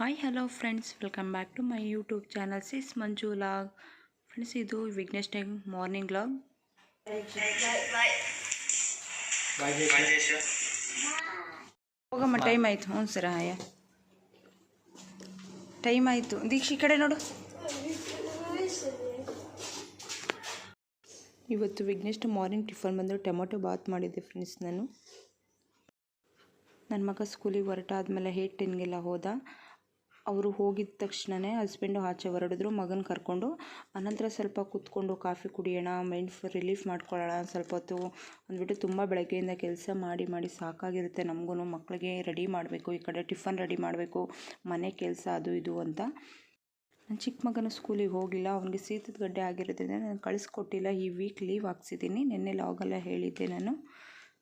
Hi hello friends welcome back to my YouTube channel sis Manju log friends ಇದು Vignesh time morning log ಹೋಗಮ್ಮ time ಆಯಿತು. ಹ್ಞೂ ಸರ ಹಾಯ. Time ಆಯಿತು. ದೀಕ್ಷಿ ಕಡೆ ನೋಡು. ಇವತ್ತು ವಿಘ್ನೇಶ್ ಮಾರ್ನಿಂಗ್ ಟಿಫನ್ ಬಂದರು ಟೊಮೊಟೊ ಬಾತ್ ಮಾಡಿದ್ದೆ ಫ್ರೆಂಡ್ಸ್ ನಾನು. ನನ್ನ ಮಗ ಸ್ಕೂಲಿಗೆ ಹೊರಟಾದ್ಮೇಲೆ ಹೇಟ್ ಟೆನ್ಗೆಲ್ಲ ಹೋದ. ಅವರು ಹೋಗಿದ ತಕ್ಷಣವೇ ಹಸ್ಬೆಂಡು ಆಚೆ ಹೊರಡಿದ್ರು, ಮಗನ ಕರ್ಕೊಂಡು. ಅನಂತರ ಸ್ವಲ್ಪ ಕೂತ್ಕೊಂಡು ಕಾಫಿ ಕುಡಿಯೋಣ ಮೈಂಡ್ ರಿಲೀಫ್ ಮಾಡ್ಕೊಳ್ಳೋಣ ಸ್ವಲ್ಪ ಹೊತ್ತು ಅಂದ್ಬಿಟ್ಟು ತುಂಬ ಬೆಳಗ್ಗೆಯಿಂದ ಕೆಲಸ ಮಾಡಿ ಮಾಡಿ ಸಾಕಾಗಿರುತ್ತೆ. ನಮಗೂ ಮಕ್ಕಳಿಗೆ ರೆಡಿ ಮಾಡಬೇಕು, ಈ ಕಡೆ ಟಿಫನ್ ರೆಡಿ ಮಾಡಬೇಕು, ಮನೆ ಕೆಲಸ ಅದು ಇದು ಅಂತ. ನನ್ನ ಚಿಕ್ಕ ಮಗನ ಸ್ಕೂಲಿಗೆ ಹೋಗಿಲ್ಲ, ಅವನಿಗೆ ಸೀತದ ಗಡ್ಡೆ ಆಗಿರೋದ್ರಿಂದ ನಾನು ಕಳಿಸ್ಕೊಟ್ಟಿಲ್ಲ, ಈ ವೀಕ್ ಲೀವ್ ಹಾಕ್ಸಿದ್ದೀನಿ ನಿನ್ನೆ ಲಾಗೆಲ್ಲ ಹೇಳಿದ್ದೆ ನಾನು.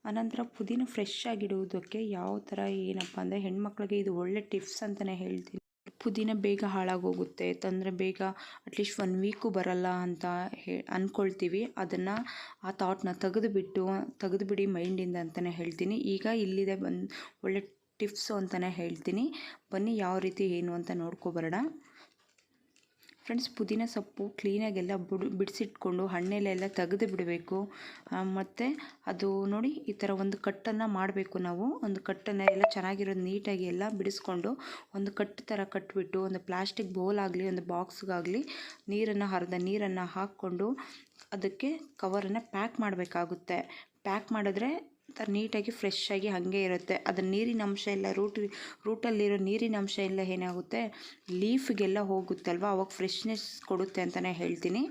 ಅನಂತರ ಪುದೀನ ಫ್ರೆಶ್ ಆಗಿಡುವುದಕ್ಕೆ ಯಾವ ಥರ ಏನಪ್ಪ ಅಂದರೆ ಹೆಣ್ಮಕ್ಳಿಗೆ ಇದು ಒಳ್ಳೆ ಟಿಪ್ಸ್ ಅಂತಲೇ ಹೇಳ್ತೀನಿ. ಪುದೀನ ಬೇಗ ಹಾಳಾಗೋಗುತ್ತೆ. ತಂದರೆ ಬೇಗ ಅಟ್ಲೀಸ್ಟ್ ಒನ್ ವೀಕು ಬರಲ್ಲ ಅಂತ ಹೇ ಅಂದ್ಕೊಳ್ತೀವಿ ಅದನ್ನು ಆ ಥಾಟ್ನ ತೆಗೆದುಬಿಟ್ಟು, ತೆಗೆದುಬಿಡಿ ಮೈಂಡಿಂದ ಅಂತಲೇ ಹೇಳ್ತೀನಿ. ಈಗ ಇಲ್ಲಿದೆ ಬಂದು ಒಳ್ಳೆ ಟಿಪ್ಸು ಅಂತಲೇ ಹೇಳ್ತೀನಿ. ಬನ್ನಿ ಯಾವ ರೀತಿ ಏನು ಅಂತ ನೋಡ್ಕೊಬರೋಣ ಫ್ರೆಂಡ್ಸ್, ಪುದೀನ ಸೊಪ್ಪು ಕ್ಲೀನಾಗೆಲ್ಲ ಬಿಡು, ಬಿಡಿಸಿಟ್ಕೊಂಡು ಹಣ್ಣೆಲೆಲ್ಲ ತೆಗೆದು ಬಿಡಬೇಕು. ಮತ್ತು ಅದು ನೋಡಿ ಈ ಥರ ಒಂದು ಕಟ್ಟನ್ನು ಮಾಡಬೇಕು ನಾವು. ಒಂದು ಕಟ್ಟನ್ನು ಎಲ್ಲ ಚೆನ್ನಾಗಿರೋದು ನೀಟಾಗಿ ಎಲ್ಲ ಬಿಡಿಸ್ಕೊಂಡು ಒಂದು ಕಟ್ಟು ಥರ ಕಟ್ಬಿಟ್ಟು, ಒಂದು ಪ್ಲಾಸ್ಟಿಕ್ ಬೌಲ್ ಆಗಲಿ, ಒಂದು ಬಾಕ್ಸ್ಗಾಗಲಿ ನೀರನ್ನು ಹರಿದ ನೀರನ್ನು ಹಾಕ್ಕೊಂಡು ಅದಕ್ಕೆ ಕವರನ್ನು ಪ್ಯಾಕ್ ಮಾಡಬೇಕಾಗುತ್ತೆ. ಪ್ಯಾಕ್ ಮಾಡಿದ್ರೆ ಥರ ನೀಟಾಗಿ ಫ್ರೆಶ್ ಆಗಿ ಹಾಗೆ ಇರುತ್ತೆ. ಅದರ ನೀರಿನ ಅಂಶ ಎಲ್ಲ ರೂಟ್ ರೂಟಲ್ಲಿರೋ ನೀರಿನ ಅಂಶ ಎಲ್ಲ ಏನಾಗುತ್ತೆ? ಲೀಫಿಗೆಲ್ಲ ಹೋಗುತ್ತೆ ಅವಾಗ ಫ್ರೆಶ್ನೆಸ್ ಕೊಡುತ್ತೆ ಅಂತಲೇ ಹೇಳ್ತೀನಿ.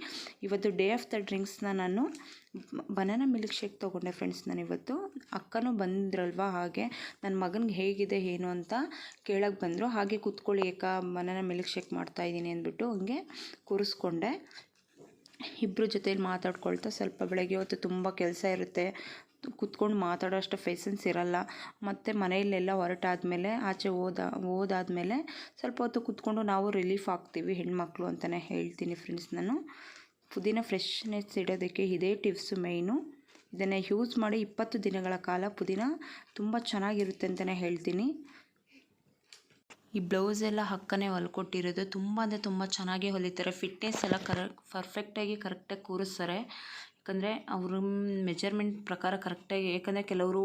ಇವತ್ತು ಡೇ ಆಫ್ ದ ಡ್ರಿಂಕ್ಸ್ನ ನಾನು ಬನಾನ ಮಿಲ್ಕ್ ಶೇಕ್ ತೊಗೊಂಡೆ ಫ್ರೆಂಡ್ಸ್ ನಾನು ಇವತ್ತು. ಅಕ್ಕನೂ ಬಂದ್ರಲ್ವ ಹಾಗೆ? ನನ್ನ ಮಗನಿಗೆ ಹೇಗಿದೆ, ಏನು ಅಂತ ಕೇಳಕ್ಕೆ ಬಂದರು. ಹಾಗೆ ಕೂತ್ಕೊಳ್ಳಿ ಏಕ ಬನಾನ ಮಿಲ್ಕ್ ಶೇಕ್ ಮಾಡ್ತಾಯಿದ್ದೀನಿ ಅಂದ್ಬಿಟ್ಟು ಹಂಗೆ ಕೂರಿಸ್ಕೊಂಡೆ. ಇಬ್ಬರ ಜೊತೆಯಲ್ಲಿ ಮಾತಾಡ್ಕೊಳ್ತಾ ಸ್ವಲ್ಪ ಬೆಳಗ್ಗೆ ಹೊತ್ತು ತುಂಬ ಕೆಲಸ ಇರುತ್ತೆ. ಕುತ್ಕೊಂಡು ಮಾತಾಡೋ ಅಷ್ಟು ಫೇಸನ್ಸ್ ಇರಲ್ಲ. ಮತ್ತು ಮನೆಯಲ್ಲೆಲ್ಲ ಹೊರಟಾದ್ಮೇಲೆ, ಆಚೆ ಓದ ಹೋದಾದ್ಮೇಲೆ ಸ್ವಲ್ಪ ಹೊತ್ತು ಕುತ್ಕೊಂಡು ನಾವು ರಿಲೀಫ್ ಆಗ್ತೀವಿ ಹೆಣ್ಮಕ್ಳು ಅಂತಲೇ ಹೇಳ್ತೀನಿ ಫ್ರೆಂಡ್ಸ್ ನಾನು. ಪುದೀನ ಫ್ರೆಶ್ನೆಸ್ ಇಡೋದಕ್ಕೆ ಇದೇ ಟಿಪ್ಸು ಮೇಯ್ನು ಇದನ್ನು ಯೂಸ್ ಮಾಡಿ ಇಪ್ಪತ್ತು ದಿನಗಳ ಕಾಲ ಪುದೀನ ತುಂಬ ಚೆನ್ನಾಗಿರುತ್ತೆ ಅಂತಲೇ ಹೇಳ್ತೀನಿ. ಈ ಬ್ಲೌಸ್ ಎಲ್ಲ ಹಕ್ಕನೇ ಹೊಲ್ಕೊಟ್ಟಿರೋದು. ತುಂಬ ಅಂದರೆ ತುಂಬ ಚೆನ್ನಾಗಿ ಹೊಲಿತಾರೆ. ಫಿಟ್ನೆಸ್ ಎಲ್ಲ ಕರೆಕ್ಟ್ ಪರ್ಫೆಕ್ಟಾಗಿ ಕರೆಕ್ಟಾಗಿ ಕೂರಿಸ್ತಾರೆ. ಯಾಕಂದರೆ ಅವರು ಮೆಜರ್ಮೆಂಟ್ ಪ್ರಕಾರ ಕರೆಕ್ಟಾಗಿ ಯಾಕಂದರೆ ಕೆಲವರು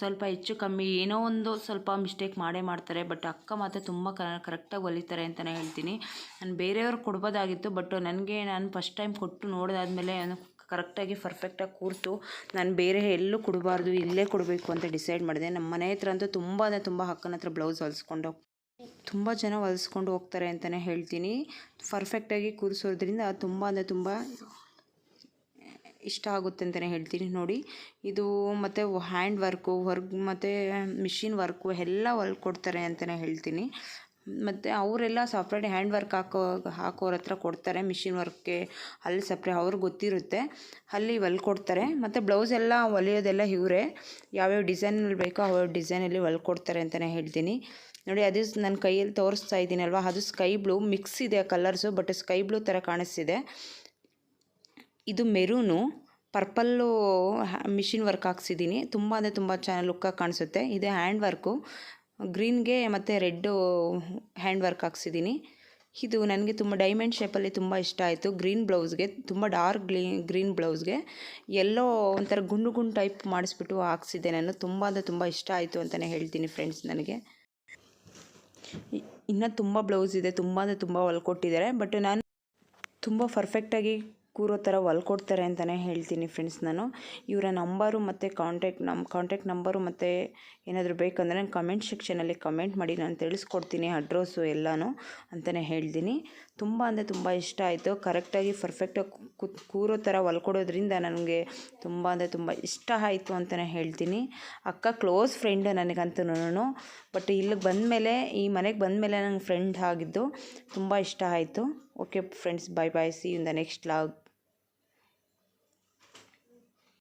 ಸ್ವಲ್ಪ ಹೆಚ್ಚು ಕಮ್ಮಿ ಏನೋ ಒಂದು ಸ್ವಲ್ಪ ಮಿಸ್ಟೇಕ್ ಮಾಡೇ ಮಾಡ್ತಾರೆ ಬಟ್ ಅಕ್ಕ ಮಾತ್ರ ತುಂಬ ಕರೆಕ್ಟಾಗಿ ಹೊಲಿತಾರೆ ಅಂತಲೇ ಹೇಳ್ತೀನಿ. ನಾನು ಬೇರೆಯವ್ರು ಕೊಡ್ಬೋದಾಗಿತ್ತು ಬಟ್ ನನಗೆ ನಾನು ಫಸ್ಟ್ ಟೈಮ್ ಕೊಟ್ಟು ನೋಡಿದಾದ್ಮೇಲೆ ಕರೆಕ್ಟಾಗಿ ಪರ್ಫೆಕ್ಟಾಗಿ ಕೂರ್ತು, ನಾನು ಬೇರೆ ಎಲ್ಲೂ ಕೊಡಬಾರ್ದು, ಇಲ್ಲೇ ಕೊಡಬೇಕು ಅಂತ ಡಿಸೈಡ್ ಮಾಡಿದೆ. ನಮ್ಮ ಮನೆ ಹತ್ರ ಅಂತೂ ತುಂಬ ಅಂದರೆ ತುಂಬ ಅಕ್ಕನ ಹತ್ರ ಬ್ಲೌಸ್ ಹೊಲಿಸ್ಕೊಂಡು ತುಂಬ ಜನ ಹೊಲಿಸ್ಕೊಂಡು ಹೋಗ್ತಾರೆ ಅಂತಲೇ ಹೇಳ್ತೀನಿ. ಪರ್ಫೆಕ್ಟಾಗಿ ಕೂರಿಸೋದ್ರಿಂದ ತುಂಬ ಅಂದರೆ ತುಂಬ ಇಷ್ಟ ಆಗುತ್ತೆ ಅಂತಲೇ ಹೇಳ್ತೀನಿ ನೋಡಿ. ಇದು ಮತ್ತು ಹ್ಯಾಂಡ್ ವರ್ಕು ವರ್ಕ್ ಮತ್ತು ಮಿಷಿನ್ ವರ್ಕು ಎಲ್ಲ ಹೊಲ್ಕೊಡ್ತಾರೆ ಅಂತಲೇ ಹೇಳ್ತೀನಿ. ಮತ್ತು ಅವರೆಲ್ಲ ಸಪ್ರೇಟ್ ಹ್ಯಾಂಡ್ ವರ್ಕ್ ಹಾಕೋ, ಹಾಕೋರ ಹತ್ರ ಕೊಡ್ತಾರೆ ಮಿಷಿನ್ ವರ್ಕ್ಗೆ ಅಲ್ಲಿ ಸಪ್ರೇಟ್ ಅವ್ರಿಗೆ ಗೊತ್ತಿರುತ್ತೆ. ಅಲ್ಲಿ ಹೊಲ್ಕೊಡ್ತಾರೆ ಮತ್ತು ಬ್ಲೌಸ್ ಎಲ್ಲ ಹೊಲಿಯೋದೆಲ್ಲ ಇವರೇ. ಯಾವ್ಯಾವ ಡಿಸೈನಲ್ಲಿ ಬೇಕೋ ಅವ್ಯಾವ ಡಿಸೈನಲ್ಲಿ ಹೊಲ್ಕೊಡ್ತಾರೆ ಅಂತಲೇ ಹೇಳ್ತೀನಿ. ನೋಡಿ, ಅದು ನನ್ನ ಕೈಯಲ್ಲಿ ತೋರಿಸ್ತಾ ಇದ್ದೀನಲ್ವ? ಅದು ಸ್ಕೈ ಬ್ಲೂ ಮಿಕ್ಸ್ ಇದೆ ಕಲರ್ಸು ಬಟ್ ಸ್ಕೈ ಬ್ಲೂ ಥರ ಕಾಣಿಸ್ತಿದೆ. ಇದು ಮೆರೂನು. ಪರ್ಪಲ್ಲು ಮಿಷಿನ್ ವರ್ಕ್ ಹಾಕ್ಸಿದ್ದೀನಿ ತುಂಬ ಅಂದರೆ ತುಂಬ ಚೆನ್ನಾಗಿ ಲುಕ್ಕಾಗಿ ಕಾಣಿಸುತ್ತೆ. ಇದು ಹ್ಯಾಂಡ್ ವರ್ಕು. ಗ್ರೀನ್ಗೆ ಮತ್ತು ರೆಡ್ಡು ಹ್ಯಾಂಡ್ ವರ್ಕ್ ಹಾಕ್ಸಿದ್ದೀನಿ ಇದು ನನಗೆ ತುಂಬ ಡೈಮಂಡ್ ಶೇಪಲ್ಲಿ ತುಂಬ ಇಷ್ಟ ಆಯಿತು. ಗ್ರೀನ್ ಬ್ಲೌಸ್ಗೆ, ತುಂಬ ಡಾರ್ಕ್ ಗ್ಲೀ, ಗ್ರೀನ್ ಬ್ಲೌಸ್ಗೆ. ಎಲ್ಲೋ ಒಂಥರ ಗುಂಡು ಗುಂಡು ಟೈಪ್ ಮಾಡಿಸ್ಬಿಟ್ಟು ಹಾಕ್ಸಿದ್ದೆ ನಾನು. ತುಂಬ ಅಂದರೆ ತುಂಬ ಇಷ್ಟ ಆಯಿತು ಅಂತಲೇ ಹೇಳ್ತೀನಿ ಫ್ರೆಂಡ್ಸ್ ನನಗೆ. ಇನ್ನೂ ತುಂಬ ಬ್ಲೌಸ್ ಇದೆ. ತುಂಬ ಅಂದರೆ ತುಂಬ ಹೊಲ್ಕೊಟ್ಟಿದ್ದಾರೆ. ಬಟ್ ನಾನು ತುಂಬ ಪರ್ಫೆಕ್ಟಾಗಿ ಕೂರೋ ಥರ ಹೊಲ್ಕೊಡ್ತಾರೆ ಅಂತಲೇ ಹೇಳ್ತೀನಿ ಫ್ರೆಂಡ್ಸ್ ನಾನು. ಇವರ ನಂಬರು ಮತ್ತು ಕಾಂಟ್ಯಾಕ್ಟ್ ನಮ್ಮ ಕಾಂಟ್ಯಾಕ್ಟ್ ನಂಬರು ಮತ್ತು ಏನಾದರೂ ಬೇಕಂದರೆ ನಾನು ಕಮೆಂಟ್ ಸೆಕ್ಷನಲ್ಲಿ ಕಮೆಂಟ್ ಮಾಡಿ, ನಾನು ತಿಳಿಸ್ಕೊಡ್ತೀನಿ ಅಡ್ರೆಸ್ಸು ಎಲ್ಲನೂ ಅಂತಲೇ ಹೇಳ್ತೀನಿ. ತುಂಬ ಅಂದರೆ ತುಂಬ ಇಷ್ಟ ಆಯಿತು. ಕರೆಕ್ಟಾಗಿ ಪರ್ಫೆಕ್ಟಾಗಿ ಕೂತ್ ಕೂರೋ ಥರ ಹೊಲ್ಕೊಡೋದ್ರಿಂದ ನನಗೆ ತುಂಬ ಅಂದರೆ ತುಂಬ ಇಷ್ಟ ಆಯಿತು ಅಂತಲೇ ಹೇಳ್ತೀನಿ. ಅಕ್ಕ ಕ್ಲೋಸ್ ಫ್ರೆಂಡ್ ನನಗಂತೂ ಬಟ್ ಇಲ್ಲಿಗೆ ಬಂದಮೇಲೆ, ಈ ಮನೆಗೆ ಬಂದಮೇಲೆ ನಂಗೆ ಫ್ರೆಂಡ್ ಆಗಿದ್ದು ತುಂಬ ಇಷ್ಟ ಆಯಿತು. Okay friends bye bye see in the next log